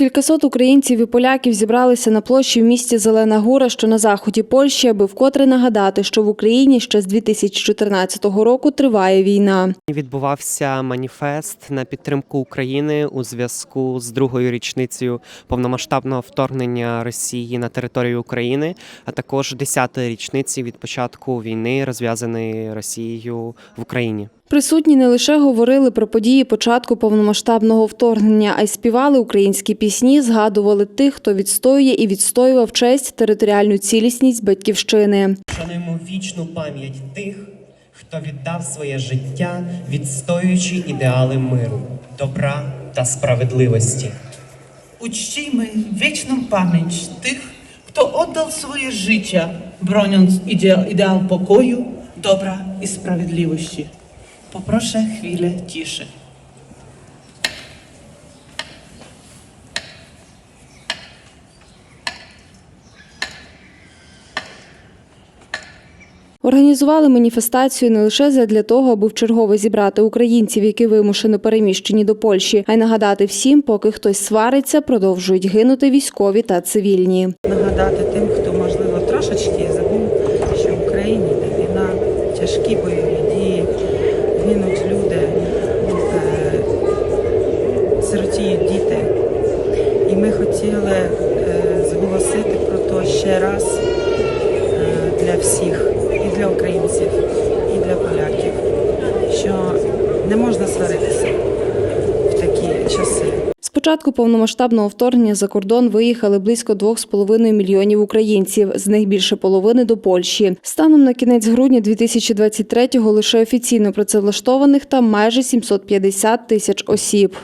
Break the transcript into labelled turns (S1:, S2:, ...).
S1: Кількасот українців і поляків зібралися на площі в місті Зелена Гора, що на заході Польщі, аби вкотре нагадати, що в Україні ще з 2014 року триває війна.
S2: Відбувався маніфест на підтримку України у зв'язку з другою річницею повномасштабного вторгнення Росії на територію України, а також 10-ї річниці від початку війни, розв'язаної Росією в Україні.
S1: Присутні не лише говорили про події початку повномасштабного вторгнення, а й співали українські пісні, згадували тих, хто відстоює і відстоював честь територіальну цілісність батьківщини.
S3: Шануємо вічну пам'ять тих, хто віддав своє життя, відстоюючи ідеали миру, добра та справедливості.
S4: Wieczną pamięć tych, kto oddał swoje życie, broniąc idea, ideał pokoju, dobra i sprawiedliwości. Poproszę chwilę ciszy.
S1: Організували маніфестацію не лише задля того, аби вчергове зібрати українців, які вимушено переміщені до Польщі, а й нагадати всім, поки хтось свариться, продовжують гинути військові та цивільні.
S5: нагадати тим, хто можливо трошечки забув, що в Україні війна, тяжкі бойові хотіли е, зголосити про то ще раз е, для всіх, і для українців, і для поляків, що не можна сваритися в такі часи.
S1: З початку повномасштабного вторгнення за кордон виїхали близько 2,5 мільйонів українців, з них більше половини до Польщі. Станом на кінець грудня 2023-го лише офіційно працевлаштованих там майже 750 тисяч осіб.